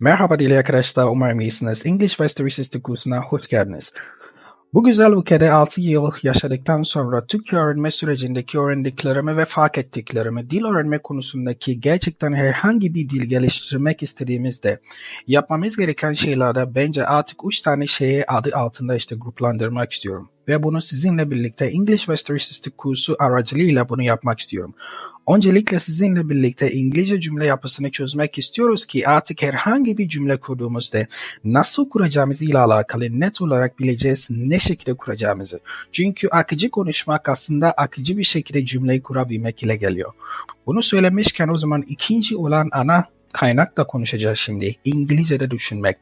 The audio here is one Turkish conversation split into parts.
Merhaba değerli arkadaşlar, umarım iyisiniz. English ve Statistik kursuna hoş geldiniz. Bu güzel ülkede 6 yıl yaşadıktan sonra Türkçe öğrenme sürecindeki öğrendiklerimi ve fark ettiklerimi dil öğrenme konusundaki gerçekten herhangi bir dil geliştirmek istediğimizde yapmamız gereken şeylerde bence artık 3 tane şeye adı altında işte gruplandırmak istiyorum. Ve bunu sizinle birlikte English ve Statistik kursu aracılığıyla bunu yapmak istiyorum. Öncelikle sizinle birlikte İngilizce cümle yapısını çözmek istiyoruz ki artık herhangi bir cümle kurduğumuzda nasıl kuracağımızı ile alakalı net olarak bileceğiz ne şekilde kuracağımızı. Çünkü akıcı konuşmak aslında akıcı bir şekilde cümleyi kurabilmek ile geliyor. Bunu söylemişken o zaman ikinci olan ana kaynakla konuşacağız şimdi. İngilizce'de düşünmek.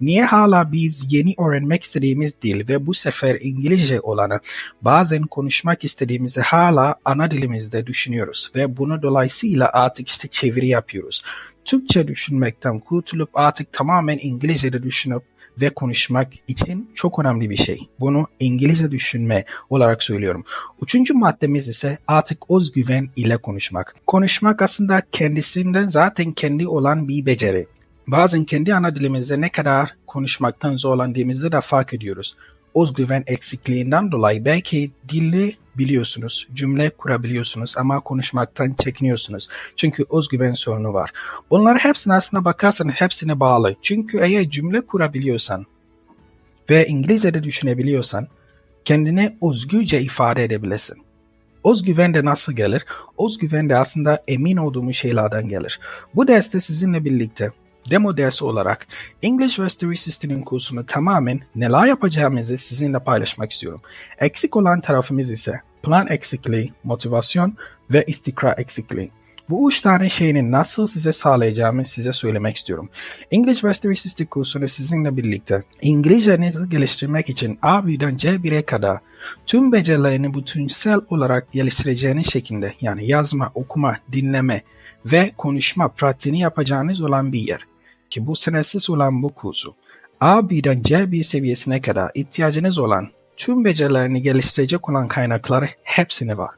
Niye hala biz yeni öğrenmek istediğimiz dil ve bu sefer İngilizce olanı bazen konuşmak istediğimizi hala ana dilimizde düşünüyoruz ve bunu dolayısıyla artık işte çeviri yapıyoruz. Türkçe düşünmekten kurtulup artık tamamen İngilizce'de düşünüp ve konuşmak için çok önemli bir şey. Bunu İngilizce düşünme olarak söylüyorum. Üçüncü maddemiz ise artık özgüven ile konuşmak. Konuşmak aslında kendisinden zaten kendi olan bir beceri. Bazen kendi ana dilimizde ne kadar konuşmaktan zorlandığımızı da fark ediyoruz özgüven eksikliğinden dolayı belki dili biliyorsunuz, cümle kurabiliyorsunuz ama konuşmaktan çekiniyorsunuz. Çünkü özgüven sorunu var. Bunlar hepsine aslında bakarsan hepsine bağlı. Çünkü eğer cümle kurabiliyorsan ve İngilizce'de düşünebiliyorsan kendini özgürce ifade edebilirsin. Özgüven de nasıl gelir? Özgüven de aslında emin olduğumuz şeylerden gelir. Bu derste sizinle birlikte demo dersi olarak English Mastery System'in kursunu tamamen neler yapacağımızı sizinle paylaşmak istiyorum. Eksik olan tarafımız ise plan eksikliği, motivasyon ve istikrar eksikliği. Bu üç tane şeyini nasıl size sağlayacağımı size söylemek istiyorum. English Mastery System kursunu sizinle birlikte İngilizcenizi geliştirmek için A birden C1'e kadar tüm becerilerini bütünsel olarak geliştireceğiniz şekilde yani yazma, okuma, dinleme ve konuşma pratiğini yapacağınız olan bir yer ki bu sınırsız olan bu kursu A1'den C1 seviyesine kadar ihtiyacınız olan tüm becerilerini geliştirecek olan kaynakları hepsine var.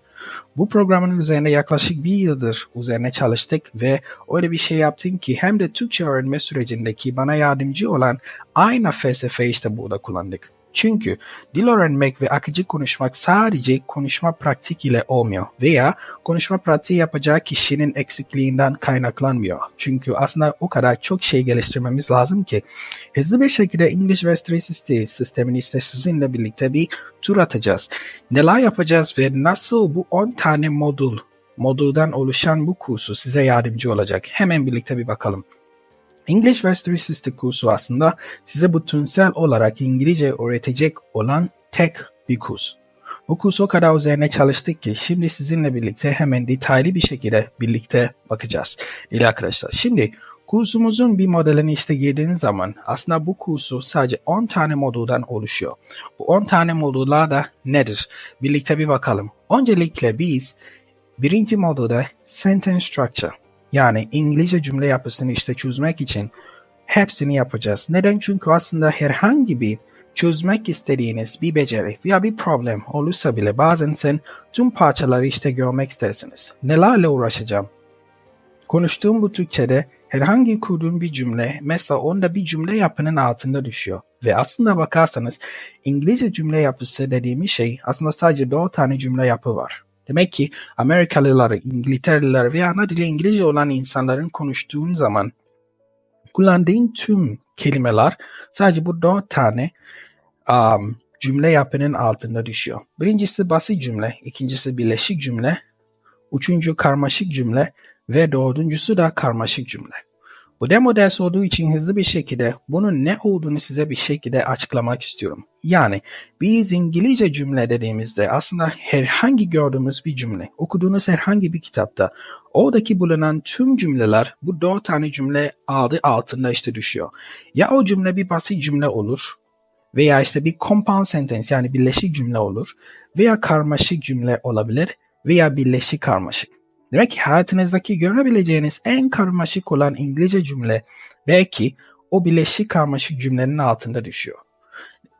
Bu programın üzerine yaklaşık bir yıldır üzerine çalıştık ve öyle bir şey yaptım ki hem de Türkçe öğrenme sürecindeki bana yardımcı olan aynı felsefe işte burada kullandık. Çünkü dil öğrenmek ve akıcı konuşmak sadece konuşma pratik ile olmuyor veya konuşma pratiği yapacağı kişinin eksikliğinden kaynaklanmıyor. Çünkü aslında o kadar çok şey geliştirmemiz lazım ki hızlı bir şekilde English ve Strategy sistemini işte sizinle birlikte bir tur atacağız. Neler yapacağız ve nasıl bu 10 tane modul moduldan oluşan bu kursu size yardımcı olacak. Hemen birlikte bir bakalım. English ve Statistik kursu aslında size bütünsel olarak İngilizce öğretecek olan tek bir kurs. Bu kurs o kadar üzerine çalıştık ki şimdi sizinle birlikte hemen detaylı bir şekilde birlikte bakacağız. İyi arkadaşlar. Şimdi kursumuzun bir modelini işte girdiğiniz zaman aslında bu kursu sadece 10 tane moduldan oluşuyor. Bu 10 tane modullar da nedir? Birlikte bir bakalım. Öncelikle biz birinci modulda sentence structure yani İngilizce cümle yapısını işte çözmek için hepsini yapacağız. Neden? Çünkü aslında herhangi bir çözmek istediğiniz bir beceri veya bir problem olursa bile bazen sen tüm parçaları işte görmek istersiniz. Nelerle uğraşacağım? Konuştuğum bu Türkçe'de herhangi kurduğum bir cümle mesela onda bir cümle yapının altında düşüyor. Ve aslında bakarsanız İngilizce cümle yapısı dediğimiz şey aslında sadece dört tane cümle yapı var. Demek ki Amerikalılar, İngiltereliler veya ana dili İngilizce olan insanların konuştuğun zaman kullandığın tüm kelimeler sadece bu dört tane um, cümle yapının altında düşüyor. Birincisi basit cümle, ikincisi birleşik cümle, üçüncü karmaşık cümle ve dördüncüsü de karmaşık cümle. Bu demo ders olduğu için hızlı bir şekilde bunun ne olduğunu size bir şekilde açıklamak istiyorum. Yani biz İngilizce cümle dediğimizde aslında herhangi gördüğümüz bir cümle, okuduğunuz herhangi bir kitapta oradaki bulunan tüm cümleler bu dört tane cümle adı altında işte düşüyor. Ya o cümle bir basit cümle olur veya işte bir compound sentence yani birleşik cümle olur veya karmaşık cümle olabilir veya birleşik karmaşık. Demek ki hayatınızdaki görebileceğiniz en karmaşık olan İngilizce cümle belki o birleşik karmaşık cümlenin altında düşüyor.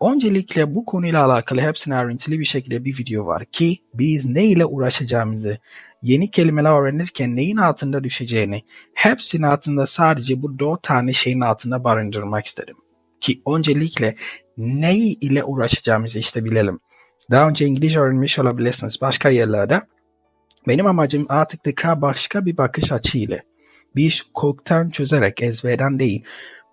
Öncelikle bu konuyla alakalı hepsine ayrıntılı bir şekilde bir video var ki biz ne ile uğraşacağımızı yeni kelimeler öğrenirken neyin altında düşeceğini, hepsinin altında sadece bu dört tane şeyin altında barındırmak istedim. Ki öncelikle neyi ile uğraşacağımızı işte bilelim. Daha önce İngilizce öğrenmiş olabilirsiniz başka yerlerde. Benim amacım artık tekrar başka bir bakış açıyla. Bir iş koktan çözerek ezberden değil.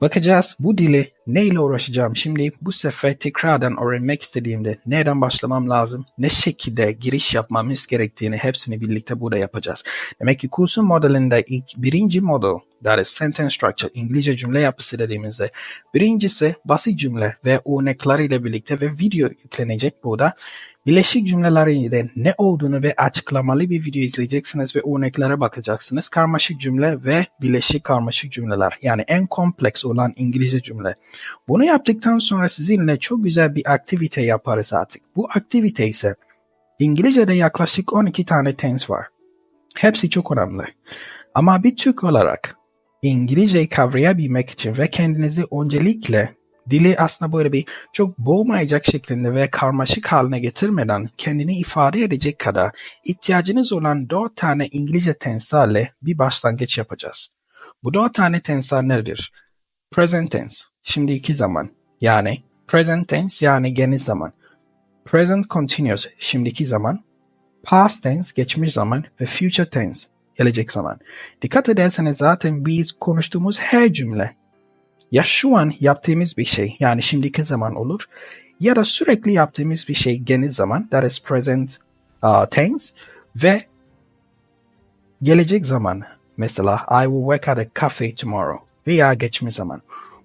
Bakacağız bu dili neyle uğraşacağım şimdi bu sefer tekrardan öğrenmek istediğimde nereden başlamam lazım, ne şekilde giriş yapmamız gerektiğini hepsini birlikte burada yapacağız. Demek ki kursun modelinde ilk birinci model, that is sentence structure, İngilizce cümle yapısı dediğimizde birincisi basit cümle ve örnekleriyle birlikte ve video yüklenecek burada. Birleşik cümlelerin ne olduğunu ve açıklamalı bir video izleyeceksiniz ve örneklere bakacaksınız. Karmaşık cümle ve birleşik karmaşık cümleler. Yani en kompleks olan İngilizce cümle. Bunu yaptıktan sonra sizinle çok güzel bir aktivite yaparız artık. Bu aktivite ise İngilizce'de yaklaşık 12 tane tense var. Hepsi çok önemli. Ama bir Türk olarak İngilizceyi kavrayabilmek için ve kendinizi öncelikle dili aslında böyle bir çok boğmayacak şeklinde ve karmaşık haline getirmeden kendini ifade edecek kadar ihtiyacınız olan dört tane İngilizce tenselerle bir başlangıç yapacağız. Bu dört tane tenseler nedir? Present tense, şimdiki zaman. Yani present tense yani geniş zaman. Present continuous, şimdiki zaman. Past tense, geçmiş zaman ve future tense, gelecek zaman. Dikkat ederseniz zaten biz konuştuğumuz her cümle ya şu an yaptığımız bir şey yani şimdiki zaman olur ya da sürekli yaptığımız bir şey geniş zaman that is present uh, tense ve gelecek zaman mesela I will work at a cafe tomorrow veya geçmiş zaman.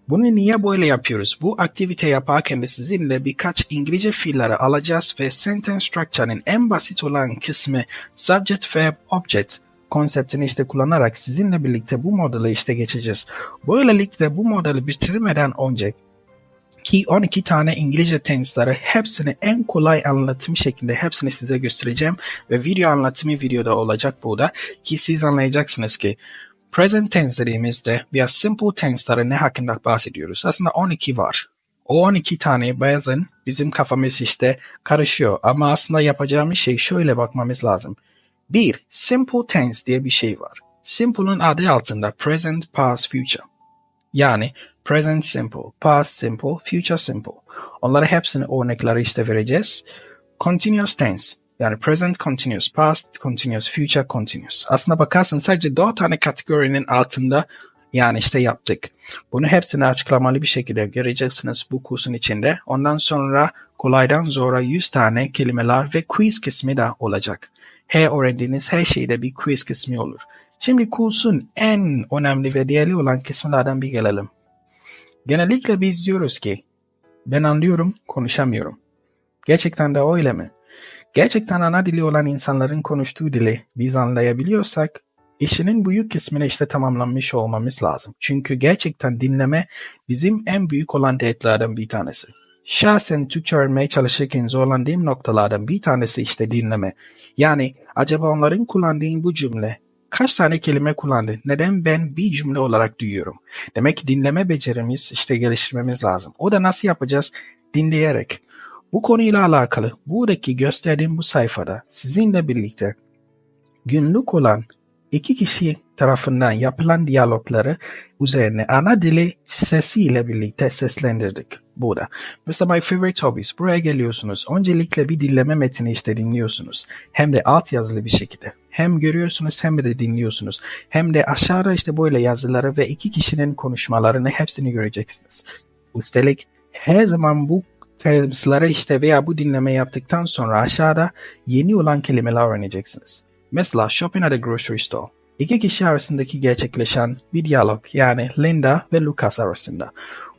Bunu niye böyle yapıyoruz? Bu aktivite yaparken de sizinle birkaç İngilizce fiilleri alacağız ve sentence structure'ın en basit olan kısmı subject, verb, object konseptini işte kullanarak sizinle birlikte bu modeli işte geçeceğiz. Böylelikle bu modeli bitirmeden önce ki 12 tane İngilizce tense'ları hepsini en kolay anlatım şeklinde hepsini size göstereceğim ve video anlatımı videoda olacak burada ki siz anlayacaksınız ki present tense dediğimizde biraz simple tense'ları ne hakkında bahsediyoruz. Aslında 12 var. O 12 tane bazen bizim kafamız işte karışıyor ama aslında yapacağımız şey şöyle bakmamız lazım. Bir, simple tense diye bir şey var. Simple'ın adı altında present, past, future. Yani present simple, past simple, future simple. Onları hepsini örnekleri işte vereceğiz. Continuous tense. Yani present continuous, past continuous, future continuous. Aslında bakarsın sadece dört tane kategorinin altında yani işte yaptık. Bunu hepsini açıklamalı bir şekilde göreceksiniz bu kursun içinde. Ondan sonra kolaydan zora 100 tane kelimeler ve quiz kısmı da olacak her öğrendiğiniz her şeyde bir quiz kısmı olur. Şimdi kursun en önemli ve değerli olan kısımlardan bir gelelim. Genellikle biz diyoruz ki ben anlıyorum, konuşamıyorum. Gerçekten de öyle mi? Gerçekten ana dili olan insanların konuştuğu dili biz anlayabiliyorsak işinin büyük kısmını işte tamamlanmış olmamız lazım. Çünkü gerçekten dinleme bizim en büyük olan dertlerden bir tanesi. Şahsen Türkçe öğrenmeye çalışırken zorlandığım noktalardan bir tanesi işte dinleme. Yani acaba onların kullandığı bu cümle kaç tane kelime kullandı? Neden ben bir cümle olarak duyuyorum? Demek ki dinleme becerimiz işte geliştirmemiz lazım. O da nasıl yapacağız? Dinleyerek. Bu konuyla alakalı buradaki gösterdiğim bu sayfada sizinle birlikte günlük olan iki kişi tarafından yapılan diyalogları üzerine ana dili sesiyle birlikte seslendirdik burada. Mesela My Favorite Hobbies. Buraya geliyorsunuz. Öncelikle bir dinleme metni işte dinliyorsunuz. Hem de alt yazılı bir şekilde. Hem görüyorsunuz hem de dinliyorsunuz. Hem de aşağıda işte böyle yazıları ve iki kişinin konuşmalarını hepsini göreceksiniz. Üstelik her zaman bu terimsleri işte veya bu dinleme yaptıktan sonra aşağıda yeni olan kelimeler öğreneceksiniz. Mesela shopping at a grocery store. İki kişi arasındaki gerçekleşen bir diyalog yani Linda ve Lucas arasında.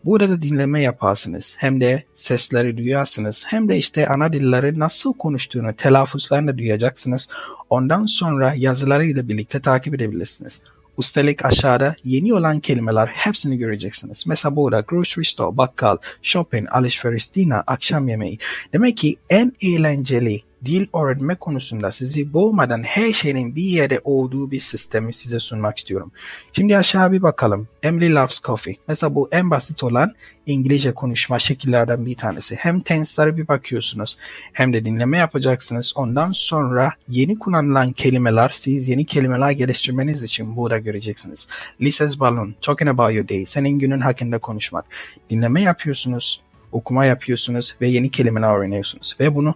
Burada da dinleme yaparsınız. Hem de sesleri duyarsınız. Hem de işte ana dilleri nasıl konuştuğunu, telaffuzlarını duyacaksınız. Ondan sonra yazılarıyla birlikte takip edebilirsiniz. Üstelik aşağıda yeni olan kelimeler hepsini göreceksiniz. Mesela burada grocery store, bakkal, shopping, alışveriş, dinner, akşam yemeği. Demek ki en eğlenceli dil öğrenme konusunda sizi boğmadan her şeyin bir yere olduğu bir sistemi size sunmak istiyorum. Şimdi aşağı bir bakalım. Emily loves coffee. Mesela bu en basit olan İngilizce konuşma şekillerden bir tanesi. Hem tense'lere bir bakıyorsunuz hem de dinleme yapacaksınız. Ondan sonra yeni kullanılan kelimeler siz yeni kelimeler geliştirmeniz için burada göreceksiniz. Lisa's balloon, talking about your day, senin günün hakkında konuşmak. Dinleme yapıyorsunuz, okuma yapıyorsunuz ve yeni kelimeler öğreniyorsunuz. Ve bunu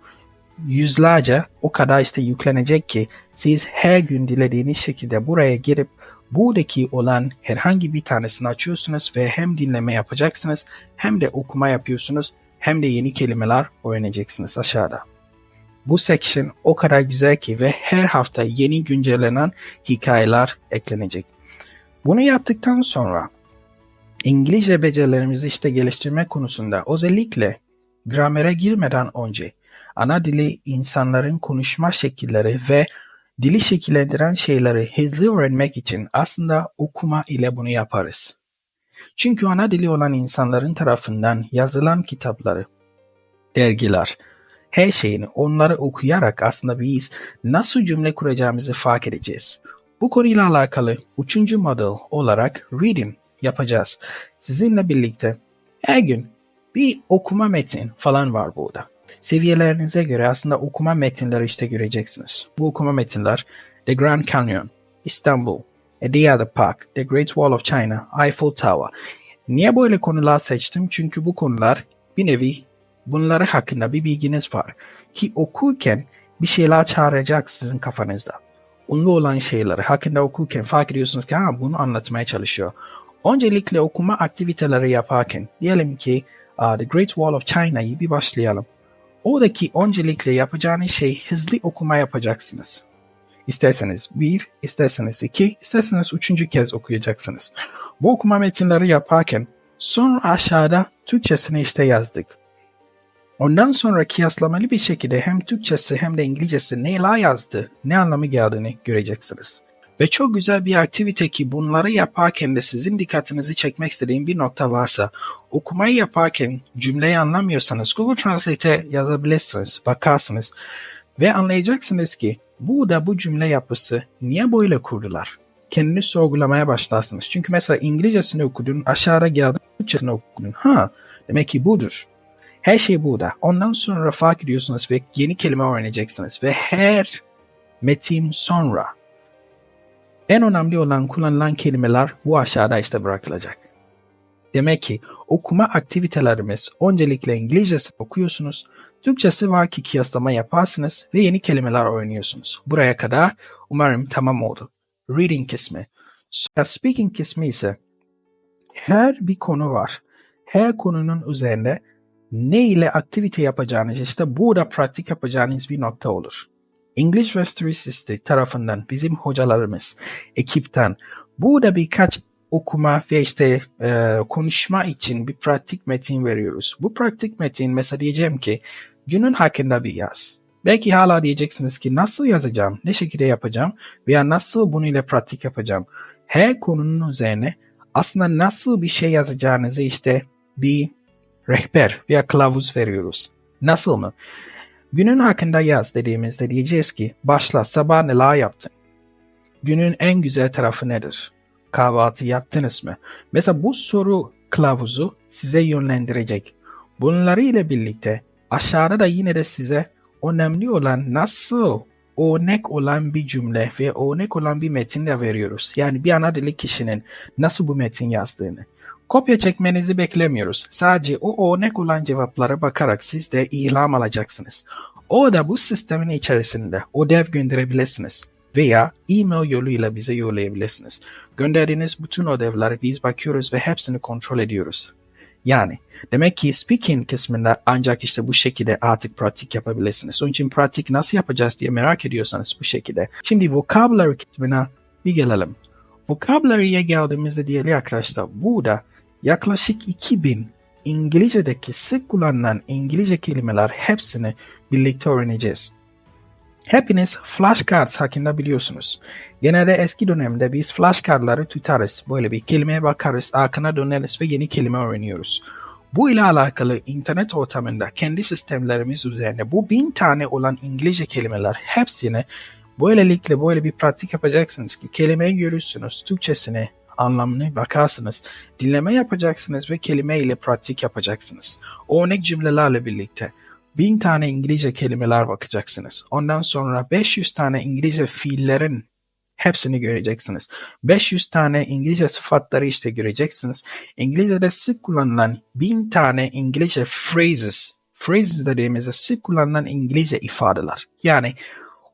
yüzlerce o kadar işte yüklenecek ki siz her gün dilediğiniz şekilde buraya girip buradaki olan herhangi bir tanesini açıyorsunuz ve hem dinleme yapacaksınız hem de okuma yapıyorsunuz hem de yeni kelimeler öğreneceksiniz aşağıda. Bu section o kadar güzel ki ve her hafta yeni güncellenen hikayeler eklenecek. Bunu yaptıktan sonra İngilizce becerilerimizi işte geliştirme konusunda özellikle gramere girmeden önce ana dili insanların konuşma şekilleri ve dili şekillendiren şeyleri hızlı öğrenmek için aslında okuma ile bunu yaparız. Çünkü ana dili olan insanların tarafından yazılan kitapları, dergiler, her şeyini onları okuyarak aslında biz nasıl cümle kuracağımızı fark edeceğiz. Bu konuyla alakalı üçüncü model olarak reading yapacağız. Sizinle birlikte her gün bir okuma metin falan var burada. Seviyelerinize göre aslında okuma metinleri işte göreceksiniz. Bu okuma metinler The Grand Canyon, İstanbul, A Day at the Park, The Great Wall of China, Eiffel Tower. Niye böyle konular seçtim? Çünkü bu konular bir nevi bunları hakkında bir bilginiz var. Ki okurken bir şeyler çağıracak sizin kafanızda. Ünlü olan şeyleri hakkında okurken fark ediyorsunuz ki ha, bunu anlatmaya çalışıyor. Öncelikle okuma aktiviteleri yaparken diyelim ki uh, The Great Wall of China'yı bir başlayalım. Oradaki öncelikle yapacağınız şey hızlı okuma yapacaksınız. İsterseniz bir, isterseniz iki, isterseniz üçüncü kez okuyacaksınız. Bu okuma metinleri yaparken sonra aşağıda Türkçesini işte yazdık. Ondan sonra kıyaslamalı bir şekilde hem Türkçesi hem de İngilizcesi neler yazdı, ne anlamı geldiğini göreceksiniz. Ve çok güzel bir aktivite ki bunları yaparken de sizin dikkatinizi çekmek istediğim bir nokta varsa okumayı yaparken cümleyi anlamıyorsanız Google Translate'e yazabilirsiniz, bakarsınız ve anlayacaksınız ki bu da bu cümle yapısı niye böyle kurdular? Kendini sorgulamaya başlarsınız. Çünkü mesela İngilizcesini okudun, aşağıda geldin, Türkçesini okudun. Ha, demek ki budur. Her şey burada. Ondan sonra fark ediyorsunuz ve yeni kelime öğreneceksiniz. Ve her metin sonra en önemli olan kullanılan kelimeler bu aşağıda işte bırakılacak. Demek ki okuma aktivitelerimiz öncelikle İngilizcesi okuyorsunuz, Türkçesi var ki kıyaslama yaparsınız ve yeni kelimeler öğreniyorsunuz. Buraya kadar umarım tamam oldu. Reading kısmı. Speaking kısmı ise her bir konu var. Her konunun üzerinde ne ile aktivite yapacağınız işte burada pratik yapacağınız bir nokta olur. English System tarafından bizim hocalarımız, ekipten burada birkaç okuma ve işte e, konuşma için bir pratik metin veriyoruz. Bu pratik metin mesela diyeceğim ki günün hakkında bir yaz. Belki hala diyeceksiniz ki nasıl yazacağım, ne şekilde yapacağım veya nasıl bunu ile pratik yapacağım. Her konunun üzerine aslında nasıl bir şey yazacağınızı işte bir rehber veya kılavuz veriyoruz. Nasıl mı? Günün hakkında yaz dediğimizde diyeceğiz ki başla sabah neler yaptın? Günün en güzel tarafı nedir? Kahvaltı yaptınız mı? Mesela bu soru kılavuzu size yönlendirecek. Bunları ile birlikte aşağıda da yine de size önemli olan nasıl örnek olan bir cümle ve örnek olan bir metin de veriyoruz. Yani bir ana dili kişinin nasıl bu metin yazdığını. Kopya çekmenizi beklemiyoruz. Sadece o örnek olan cevaplara bakarak siz de ilam alacaksınız. O da bu sistemin içerisinde ödev gönderebilirsiniz veya e-mail yoluyla bize yollayabilirsiniz. Gönderdiğiniz bütün ödevleri biz bakıyoruz ve hepsini kontrol ediyoruz. Yani demek ki speaking kısmında ancak işte bu şekilde artık pratik yapabilirsiniz. Onun için pratik nasıl yapacağız diye merak ediyorsanız bu şekilde. Şimdi vocabulary kısmına bir gelelim. Vocabulary'e geldiğimizde diyelim arkadaşlar burada yaklaşık 2000 İngilizce'deki sık kullanılan İngilizce kelimeler hepsini birlikte öğreneceğiz. Hepiniz flashcards hakkında biliyorsunuz. Genelde eski dönemde biz flashcardları tutarız. Böyle bir kelimeye bakarız, arkana döneriz ve yeni kelime öğreniyoruz. Bu ile alakalı internet ortamında kendi sistemlerimiz üzerinde bu bin tane olan İngilizce kelimeler hepsini böylelikle böyle bir pratik yapacaksınız ki kelimeyi görürsünüz, Türkçesine anlamını bakarsınız, dinleme yapacaksınız ve kelime ile pratik yapacaksınız. Örnek cümlelerle birlikte bin tane İngilizce kelimeler bakacaksınız. Ondan sonra 500 tane İngilizce fiillerin hepsini göreceksiniz. 500 tane İngilizce sıfatları işte göreceksiniz. İngilizce'de sık kullanılan bin tane İngilizce phrases, phrases dediğimizde sık kullanılan İngilizce ifadeler. Yani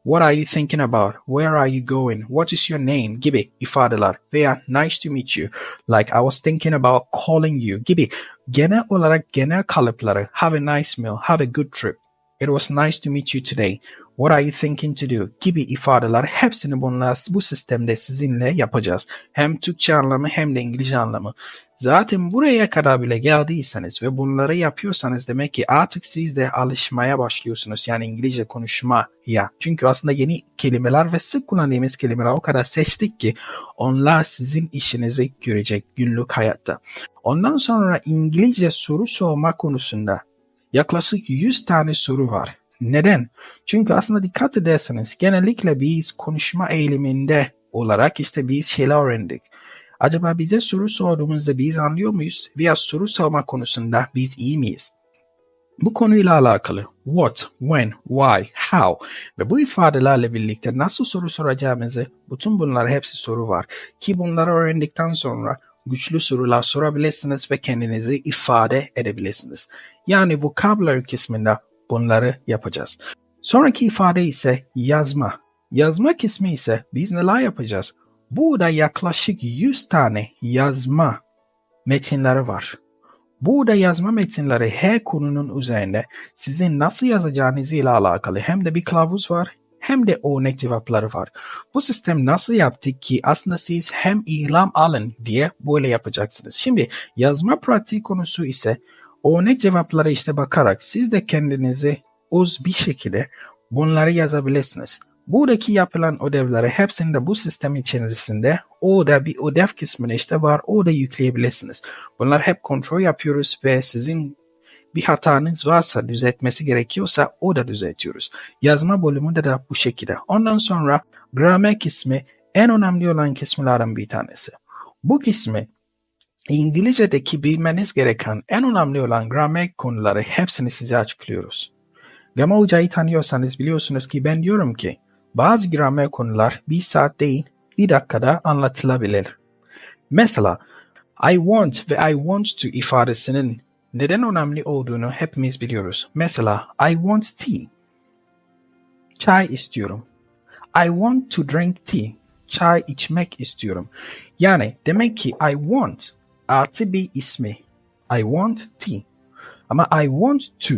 What are you thinking about? Where are you going? What is your name? gibi ifadeler veya nice to meet you. Like I was thinking about calling you gibi genel olarak genel kalıpları have a nice meal, have a good trip. It was nice to meet you today. What are you thinking to do? gibi ifadeler hepsini bunlar bu sistemde sizinle yapacağız. Hem Türkçe anlamı hem de İngilizce anlamı. Zaten buraya kadar bile geldiyseniz ve bunları yapıyorsanız demek ki artık siz de alışmaya başlıyorsunuz. Yani İngilizce konuşmaya. Çünkü aslında yeni kelimeler ve sık kullandığımız kelimeler o kadar seçtik ki onlar sizin işinizi görecek günlük hayatta. Ondan sonra İngilizce soru sorma konusunda yaklaşık 100 tane soru var. Neden? Çünkü aslında dikkat ederseniz genellikle biz konuşma eğiliminde olarak işte biz şeyler öğrendik. Acaba bize soru sorduğumuzda biz anlıyor muyuz? Veya soru sorma konusunda biz iyi miyiz? Bu konuyla alakalı what, when, why, how ve bu ifadelerle birlikte nasıl soru soracağımızı bütün bunlar hepsi soru var. Ki bunları öğrendikten sonra güçlü sorular sorabilirsiniz ve kendinizi ifade edebilirsiniz. Yani vocabulary kısmında bunları yapacağız. Sonraki ifade ise yazma. Yazma kısmı ise biz neler yapacağız? Burada yaklaşık 100 tane yazma metinleri var. Burada yazma metinleri her konunun üzerinde sizin nasıl yazacağınız ile alakalı hem de bir kılavuz var hem de örnek cevapları var. Bu sistem nasıl yaptık ki aslında siz hem ilam alın diye böyle yapacaksınız. Şimdi yazma pratik konusu ise örnek cevaplara işte bakarak siz de kendinizi uz bir şekilde bunları yazabilirsiniz. Buradaki yapılan ödevleri hepsinde bu sistem içerisinde orada bir ödev kısmını işte var orada yükleyebilirsiniz. Bunlar hep kontrol yapıyoruz ve sizin bir hatanız varsa düzeltmesi gerekiyorsa o da düzeltiyoruz. Yazma bölümünde de bu şekilde. Ondan sonra gramer kısmı en önemli olan kısımlardan bir tanesi. Bu kısmı İngilizce'deki bilmeniz gereken en önemli olan gramer konuları hepsini size açıklıyoruz. Gama Hoca'yı tanıyorsanız biliyorsunuz ki ben diyorum ki bazı gramer konular bir saat değil bir dakikada anlatılabilir. Mesela I want ve I want to ifadesinin neden önemli olduğunu hepimiz biliyoruz. Mesela I want tea. Çay istiyorum. I want to drink tea. Çay içmek istiyorum. Yani demek ki I want artı bir ismi. I want tea. Ama I want to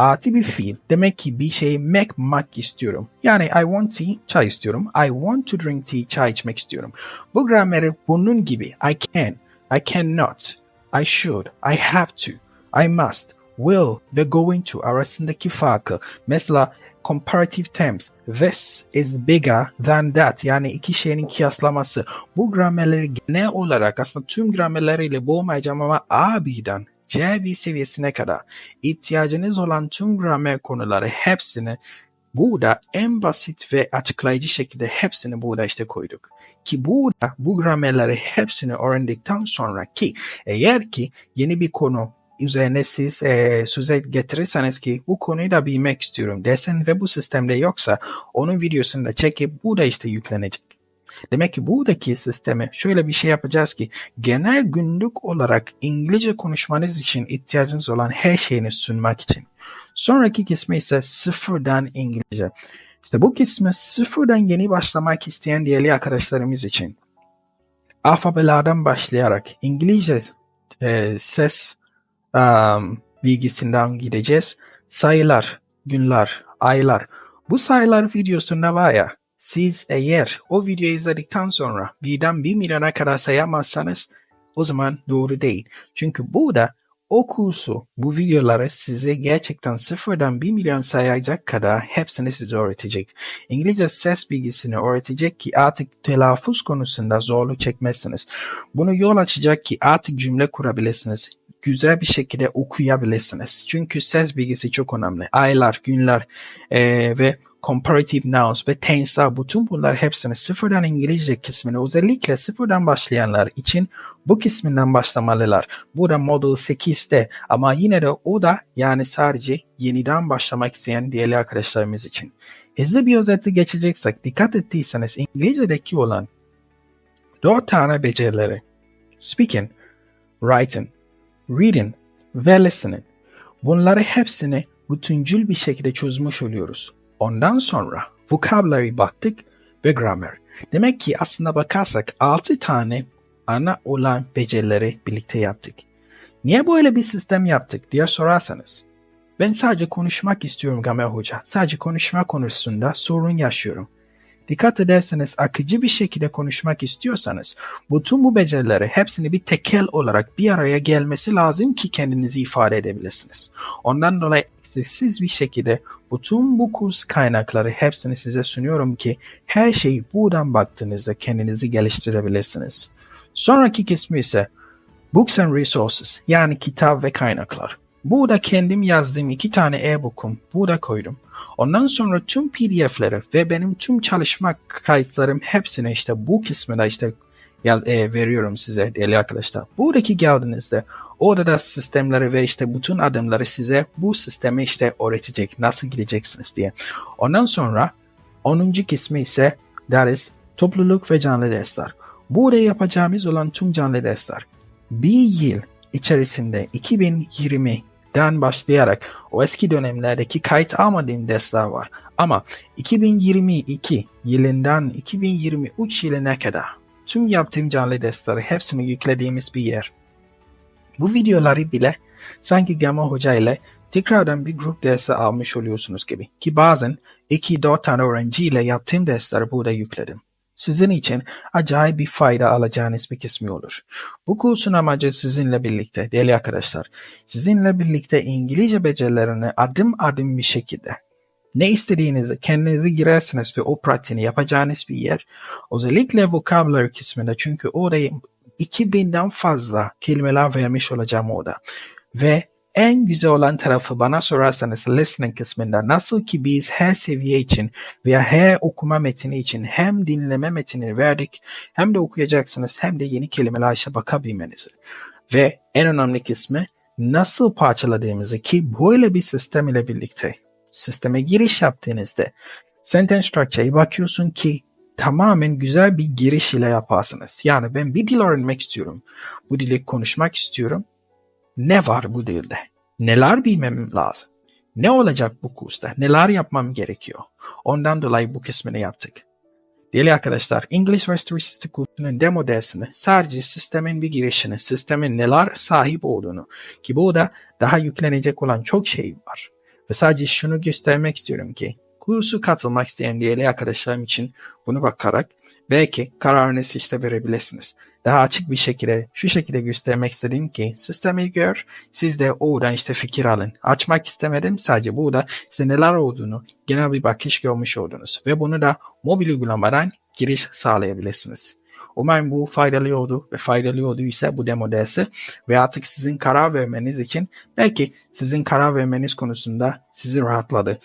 artı bir fiil. Demek ki bir şeyi yapmak istiyorum. Yani I want tea, çay istiyorum. I want to drink tea, çay içmek istiyorum. Bu grameri bunun gibi. I can, I cannot, I should, I have to, I must, will ve going to arasındaki. Mesela comparative terms. This is bigger than that. Yani iki şeyin kıyaslaması. Bu gramerleri genel olarak aslında tüm gramerleriyle boğmayacağım ama A B'den C1 seviyesine kadar ihtiyacınız olan tüm gramer konuları hepsini burada en basit ve açıklayıcı şekilde hepsini burada işte koyduk. Ki burada bu gramerleri hepsini öğrendikten sonra ki eğer ki yeni bir konu üzerine siz e, söze getirirseniz ki bu konuyu da bilmek istiyorum desen ve bu sistemde yoksa onun videosunu da çekip bu da işte yüklenecek. Demek ki buradaki sisteme şöyle bir şey yapacağız ki genel günlük olarak İngilizce konuşmanız için ihtiyacınız olan her şeyini sunmak için. Sonraki kısmı ise sıfırdan İngilizce. İşte bu kısmı sıfırdan yeni başlamak isteyen diğerli arkadaşlarımız için. Alfabelerden başlayarak İngilizce e, ses um, bilgisinden gideceğiz. Sayılar, günler, aylar. Bu sayılar videosunda var ya siz eğer o videoyu izledikten sonra birden bir milyona kadar sayamazsanız o zaman doğru değil. Çünkü burada o kursu, bu videoları size gerçekten sıfırdan bir milyon sayacak kadar hepsini size öğretecek. İngilizce ses bilgisini öğretecek ki artık telaffuz konusunda zorluk çekmezsiniz. Bunu yol açacak ki artık cümle kurabilirsiniz. Güzel bir şekilde okuyabilirsiniz. Çünkü ses bilgisi çok önemli. Aylar, günler eee, ve comparative nouns ve tense'ler bütün bunlar hepsini sıfırdan İngilizce kısmını özellikle sıfırdan başlayanlar için bu kısmından başlamalılar. Bu da Model 8'de ama yine de o da yani sadece yeniden başlamak isteyen diğer arkadaşlarımız için. Hızlı bir özeti geçeceksek dikkat ettiyseniz İngilizce'deki olan dört tane becerileri speaking, writing, reading ve listening bunları hepsini bütüncül bir şekilde çözmüş oluyoruz. Ondan sonra vocabulary baktık ve grammar. Demek ki aslında bakarsak 6 tane ana olan becerileri birlikte yaptık. Niye böyle bir sistem yaptık diye sorarsanız. Ben sadece konuşmak istiyorum Gamer Hoca. Sadece konuşma konusunda sorun yaşıyorum. Dikkat ederseniz akıcı bir şekilde konuşmak istiyorsanız bütün bu becerileri hepsini bir tekel olarak bir araya gelmesi lazım ki kendinizi ifade edebilirsiniz. Ondan dolayı eksiksiz bir şekilde bütün bu kurs kaynakları hepsini size sunuyorum ki her şeyi buradan baktığınızda kendinizi geliştirebilirsiniz. Sonraki kısmı ise Books and Resources yani kitap ve kaynaklar. Burada kendim yazdığım iki tane e-book'um burada koydum. Ondan sonra tüm pdf'leri ve benim tüm çalışma kayıtlarım hepsini işte bu kısmına işte yaz, e, veriyorum size değerli arkadaşlar. Buradaki geldiğinizde orada da sistemleri ve işte bütün adımları size bu sistemi işte öğretecek. Nasıl gideceksiniz diye. Ondan sonra 10. kısmı ise is topluluk ve canlı dersler. Burada yapacağımız olan tüm canlı dersler bir yıl içerisinde 2020'den başlayarak o eski dönemlerdeki kayıt almadığım dersler var. Ama 2022 yılından 2023 yılına kadar tüm yaptığım canlı dersleri hepsini yüklediğimiz bir yer. Bu videoları bile sanki Gama Hoca ile tekrardan bir grup dersi almış oluyorsunuz gibi. Ki bazen 2-4 tane öğrenciyle yaptığım dersleri burada yükledim. Sizin için acayip bir fayda alacağınız bir kısmı olur. Bu kursun amacı sizinle birlikte, değerli arkadaşlar, sizinle birlikte İngilizce becerilerini adım adım bir şekilde ne istediğinizi kendinizi girersiniz ve o pratiğini yapacağınız bir yer. Özellikle vocabulary kısmında çünkü orada 2000'den fazla kelimeler vermiş olacağım orada. Ve en güzel olan tarafı bana sorarsanız listening kısmında nasıl ki biz her seviye için veya her okuma metni için hem dinleme metnini verdik hem de okuyacaksınız hem de yeni kelimeler işte bakabilmenizi. Ve en önemli kısmı nasıl parçaladığımızı ki böyle bir sistem ile birlikte sisteme giriş yaptığınızda sentence structure'ya bakıyorsun ki tamamen güzel bir giriş ile yaparsınız. Yani ben bir dil öğrenmek istiyorum. Bu dili konuşmak istiyorum. Ne var bu dilde? Neler bilmem lazım? Ne olacak bu kursta? Neler yapmam gerekiyor? Ondan dolayı bu kısmını yaptık. Değerli arkadaşlar, English System kursunun demo dersini sadece sistemin bir girişini, sistemin neler sahip olduğunu ki burada daha yüklenecek olan çok şey var. Ve sadece şunu göstermek istiyorum ki kursu katılmak isteyen diğer arkadaşlarım için bunu bakarak belki kararınızı işte verebilirsiniz. Daha açık bir şekilde şu şekilde göstermek istedim ki sistemi gör siz de oradan işte fikir alın. Açmak istemedim sadece burada işte neler olduğunu genel bir bakış görmüş oldunuz ve bunu da mobil uygulamadan giriş sağlayabilirsiniz. Umarım bu faydalı oldu ve faydalı olduysa bu demo dersi ve artık sizin karar vermeniz için belki sizin karar vermeniz konusunda sizi rahatladı.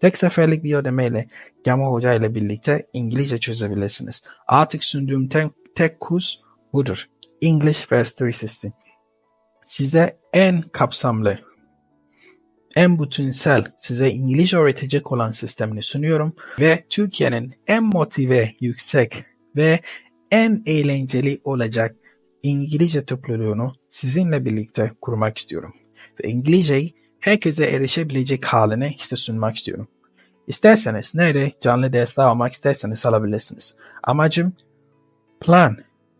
Tek seferlik bir ödemeyle Gama Hoca ile birlikte İngilizce çözebilirsiniz. Artık sunduğum tek, tek kurs budur. English Mastery System. Size en kapsamlı, en bütünsel, size İngilizce öğretecek olan sistemini sunuyorum ve Türkiye'nin en motive, yüksek ve en eğlenceli olacak İngilizce topluluğunu sizinle birlikte kurmak istiyorum. Ve İngilizceyi herkese erişebilecek haline işte sunmak istiyorum. İsterseniz nerede canlı dersler almak isterseniz alabilirsiniz. Amacım plan,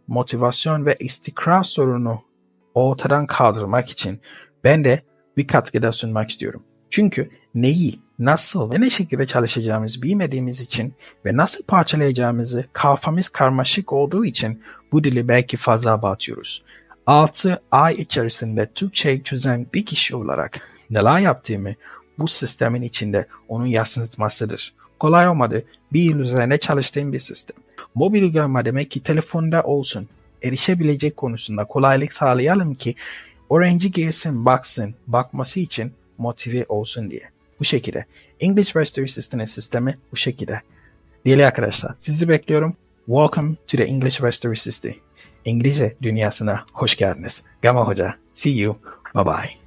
motivasyon ve istikrar sorunu ortadan kaldırmak için ben de bir katkıda sunmak istiyorum. Çünkü neyi, nasıl ve ne şekilde çalışacağımızı bilmediğimiz için ve nasıl parçalayacağımızı kafamız karmaşık olduğu için bu dili belki fazla abartıyoruz. 6 ay içerisinde Türkçeyi çözen bir kişi olarak neler yaptığımı bu sistemin içinde onun yansıtmasıdır. Kolay olmadı. Bir yıl üzerine çalıştığım bir sistem. Mobil uygulama demek ki telefonda olsun. Erişebilecek konusunda kolaylık sağlayalım ki Öğrenci girsin, baksın, bakması için motive olsun diye. Bu şekilde. English Mastery System'in sistemi bu şekilde. Değerli arkadaşlar, sizi bekliyorum. Welcome to the English Mastery System. İngilizce dünyasına hoş geldiniz. Gama Hoca. See you. Bye bye.